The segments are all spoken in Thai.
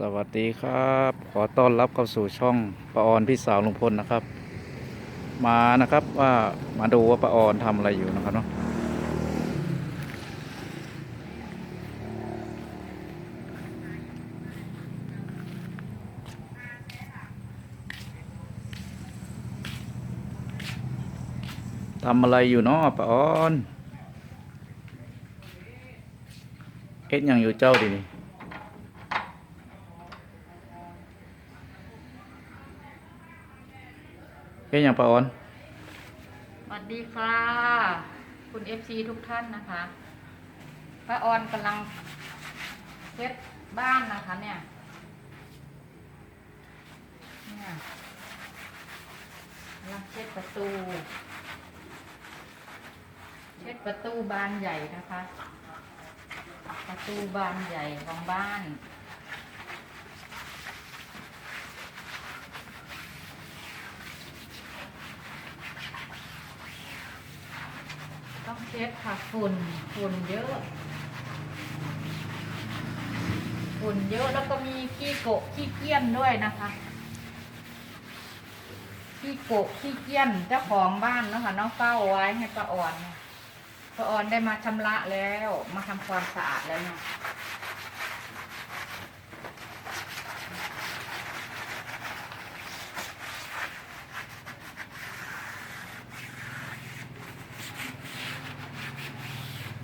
สวัสดีครับ ขอต้อนรับเข้าสู่ช่องป้าออนพี่สาวลุงพลนะครับ มานะครับว่ามาดูว่าป้าออนทำอะไรอยู่นะครับเนาะทำอะไรอยู่เนาะป้าออนเอ็ดยังอยู่เจ้าดินี่ ฮ็ดหยังป้าออนสวัสดีค่ะ คุณเอฟซีทุกท่านนะคะป้าออนกำลังเซ็ตบ้านนะคะ เนี่ยเนี่ยกำลังเช็ดประตู เช็ดประตูบานใหญ่นะคะ ประตูบานใหญ่ของบ้าน ต้อง เช็ดค่ะฝุ่นฝุ่นเยอะฝุ่นเยอะแล้วก็มีขี้โกะขี้เกี้ยนด้วยนะคะขี้โกะขี้เกี้ยนเจ้าของบ้านนะคะน้องเฝ้าไว้ให้ป้าอ่อนป้าอ่อนได้มาชำระแล้ว มาทำความสะอาดแล้วเนี่ย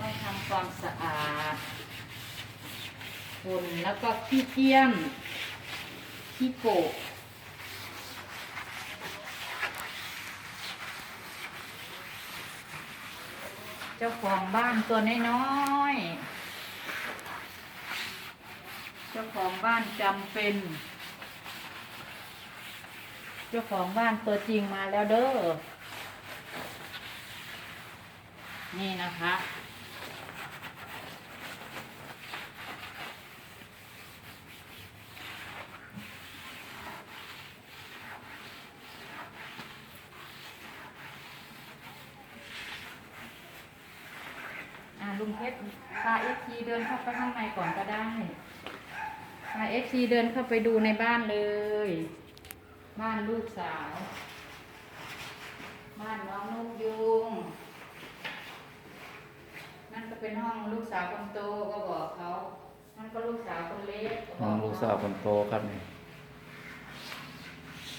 ต้องทำ ความสะอาดฝนแล้วก็ขี้เกี้ยนขี้โกะเจ้าของบ้านตัวน้อยๆ เจ้าของบ้านจำเป็น เจ้าของบ้านตัวจริงมาแล้วเด้อ นี่นะคะ งเพชรพาเอฟซีเดินเข้าไปข้างในก่อนก็ได้พาเอฟซีเดินเข้าไปดูในบ้านเลย บ้านลูกสาว บ้านน้องนุ่งยุง นั่นก็เป็นห้องลูกสาวคนโตก็บอกเขานั่นก็ลูกสาวคนเล็กห้องลูกสาวคนโตครับนี่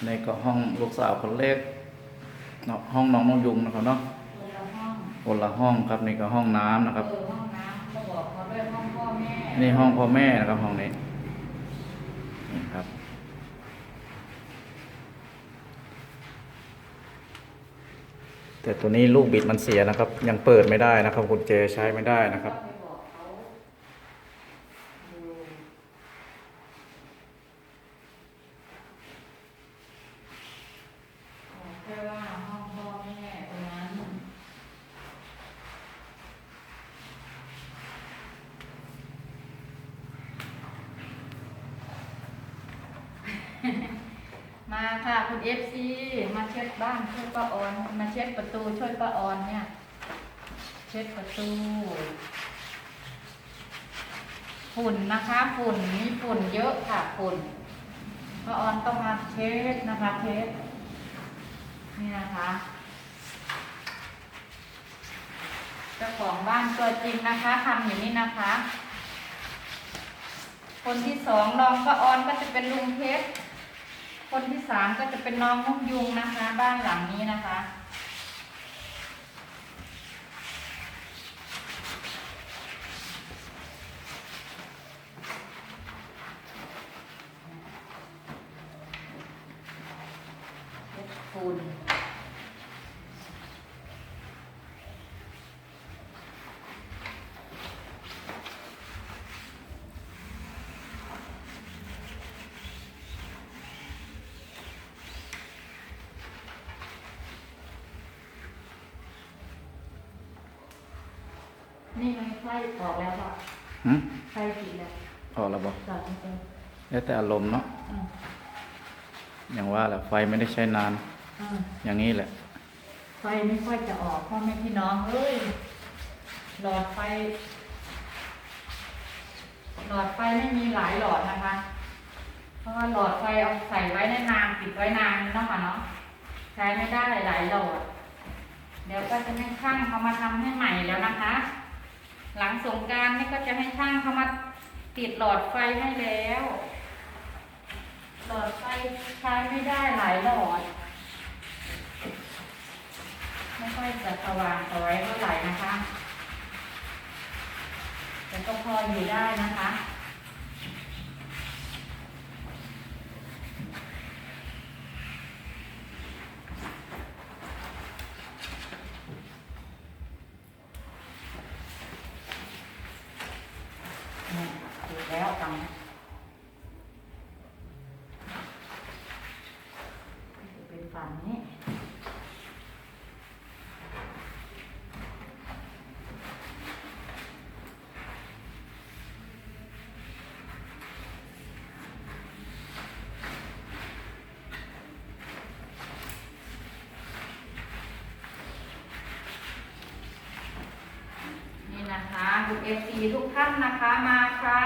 ในก็ห้องลูกสาวคนเล็กห้องน้องน้องยุงนะครับเนาะ คนละห้องคนละห้องครับนี่ก็ห้องน้ำนะครับเออห้องน้ำก็บอกเขาด้วยห้องพ่อแม่นี่ห้องพ่อแม่นะครับห้องนี้นี่ครับ แต่ตัวนี้ลูกบิดมันเสียนะครับ ยังเปิดไม่ได้นะครับกุญแจใช้ไม่ได้นะครับก็ไปบอกเขาดูบอกแค่ว่าห้องพ่อแม่ตรงนั้น มา ค่ะคุณเอฟซีมาเช็ดบ้านช่วยป้าออน มาเช็ดประตูช่วยป้าออนเนี่ย เช็ดประตู ฝุ่นนะคะ ฝุ่นมีฝุ่นเยอะค่ะฝุ่นป้าออนต้องมาเช็ดนะคะเช็ดนี่นะคะเจ้าของบ้านตัวจริงนะคะทำอย่างนี้นะคะ คนที่สองรองป้าออนก็จะเป็นลุงเพชร คนที่สามก็จะเป็นน้องนกยุงนะคะ บ้านหลังนี้นะคะ เพชรคุณ นี่ไงไส้ออกแล้วค่ะหืมไส้ผิดแล้วออกแล้วบอกจอดจริงแล้วแต่อารมณ์เนาะๆอืมอย่างว่าแหละไฟไม่ได้ใช้นาน อืมอย่างนี้แหละ ไฟไม่ค่อยจะออกพ่อแม่พี่น้องเอ้ยหลอดไฟ หลอดไฟไม่มีหลายหลอดนะคะราะว่าหลอดไฟเอาใส่ไว้ในนานปิดไว้นานเนาะค่ะเนาะใช้ไม่ได้หลายหลอด เดี๋ยวก็จะให้ช่างเขามาทำให้ใหม่แล้วนะคะ หลังสงการนี่ก็จะให้ช่างเขามาติดหลอดไฟให้แล้ว หลอดไฟใช้ไม่ได้หลายหลอด ไม่ค่อยจะสว่างสวยเท่าไหร่นะคะ แต่ก็พออยู่ได้นะคะ นี่ดู แล้วฟังนะจะเป็นฝั่งนี้ นี่นะ คุณเอฟซีทุกท่านนะคะมาค่ะ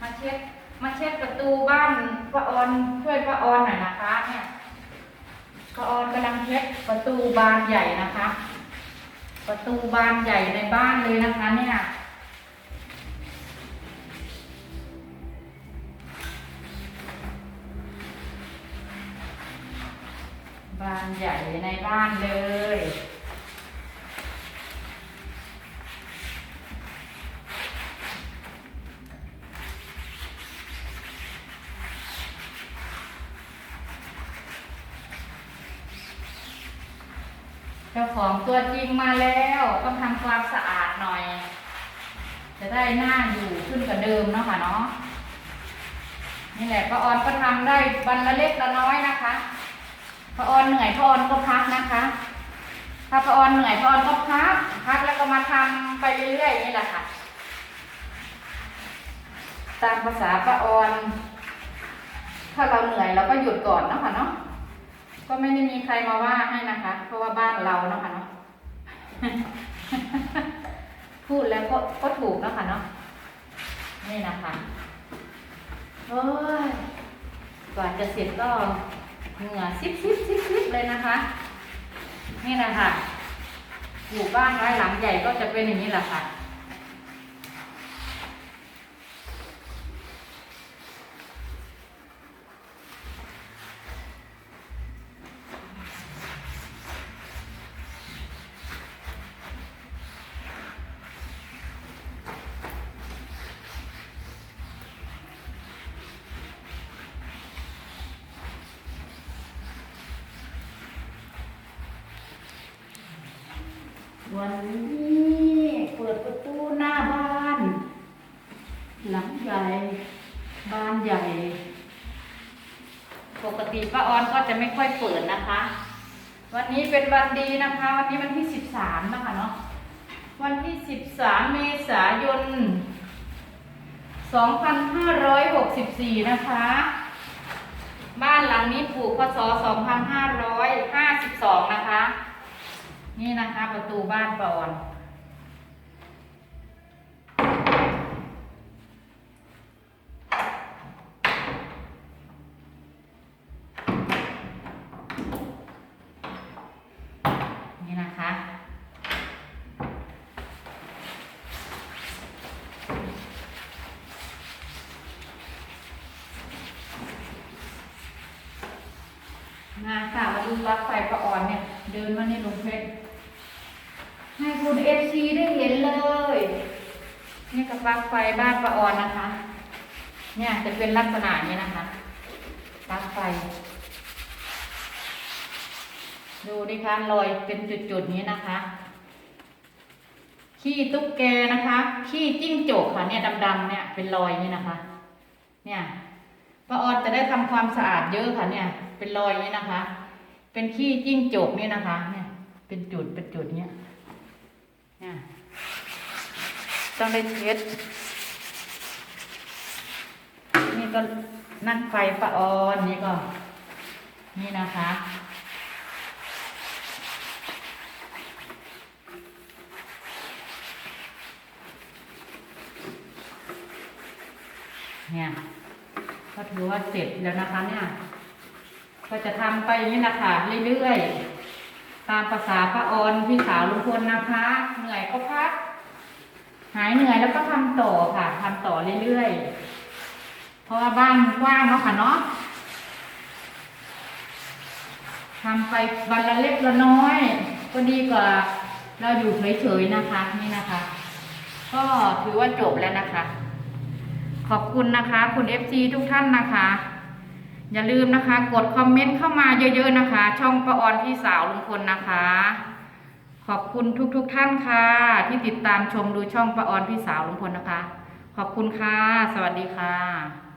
มาเช็ดมาเช็ดประตูบ้านป้าออนช่วยป้าออนหน่อยนะคะ เนี่ยป้าออนกำลังเช็ดประตูบานใหญ่นะคะ ประตูบานใหญ่ในบ้านเลยนะคะ เนี่ยบานใหญ่ในบ้านเลย จ้าของตัวจริงมาแล้ว ต้องทำความสะอาดหน่อย จะได้หน้าอยู่ขึ้นกว่าเดิมเนาะค่ะเนาะนี่แหละป้าออนก็ทำได้วันละเล็กละน้อยนะคะป้าออนเหนื่อยป้าออนก็พักนะคะ ถ้าป้าออนเหนื่อยป้าออนก็พักพักแล้วก็มาทำไปเรื่อยๆนี่แหละค่ะ ตามภาษาป้าออนถ้าเราเหนื่อยเราก็หยุดก่อนเนาะค่ะเนาะ ก็ไม่ได้มีใครมาว่าให้นะคะ เพราะว่าบ้านเราเนาะค่ะเนาะพูดแล้วก็ก็ถูกเนาะค่ะเนาะนี่นะคะโอ้ยกว่าจะเสร็จก็เหงื่อซิบซิบซิบซิบเลยนะคะ นี่นะคะอยู่บ้านไร้หลังใหญ่ก็จะเป็นอย่างนี้แหละค่ะ วันนี้เปิดประตูหน้าบ้าน หลังใหญ่ บ้านใหญ่ ปกติป้าออนก็จะไม่ค่อยเปิดนะคะ วันนี้เป็นวันดีนะคะ วันนี้วันที่สิบสามนะคะเนาะวันที่สิบสามเมษายนสองพันห้าร้อยหกสิบสี่นะคะ บ้านหลังนี้ปลูกพศสองพันห้าร้อยห้าสิบสองนะคะ นี่นะคะประตูบ้านปอนนะคะ มา ค่ะมาดูปลั๊กไฟประอ่อนเนี่ย เดินมาในโรงเพชรให้คุณเอฟซีได้เห็นเลยนี่กับปลั๊กไฟบ้านประออนนะคะ เนี่ยจะเป็นลักษณะนี้นะคะปลั๊กไฟ ดูดิคะรอยเป็นจุดๆนี้นะคะ ขี้ตุ๊กแกนะคะ ขี้จิ้งจกค่ะเนี่ยดำๆเนี่ยเป็นรอยนี่นะคะ เนี่ยป้าออนจะได้ทำความสะอาดเยอะค่ะเนี่ย เป็นรอยนี้นะคะ เป็นขี้จิ้งจกนี่นะคะ เนี่ย เป็นจุดเป็นจุดเนี้ยเนี่ยต้องได้เช็ดนี่ก็นั่นไฟป้าออนนี่ก็ นี่นะคะเนี่ยก็ถือว่าเสร็จแล้วนะคะเนี่ย ก็จะทำไปอย่างนี้นะคะเรื่อยๆ ตามภาษาพระออนพี่สาวลุงพลนะคะ เหนื่อยก็พัก หายเหนื่อยแล้วก็ทำต่อค่ะทำต่อเรื่อยๆ เพราะว่าบ้านกว้างเนาะค่ะเนาะทำไปวันละเล็กละน้อย ก็ดีกว่าเราอยู่เฉยๆนะคะ นี่นะคะ ก็ถือว่าจบแล้วนะคะ ขอบคุณนะคะ คุณ FC ทุกท่านนะคะ อย่าลืมนะคะ กดคอมเมนต์เข้ามาเยอะ ๆนะคะ ช่องประออนพี่สาวลุงพลนะคะ ขอบคุณทุกๆทท่านค่ะ ที่ติดตามชมดูช่องประออนพี่สาวลุงพลนะคะ ขอบคุณค่ะ สวัสดีค่ะ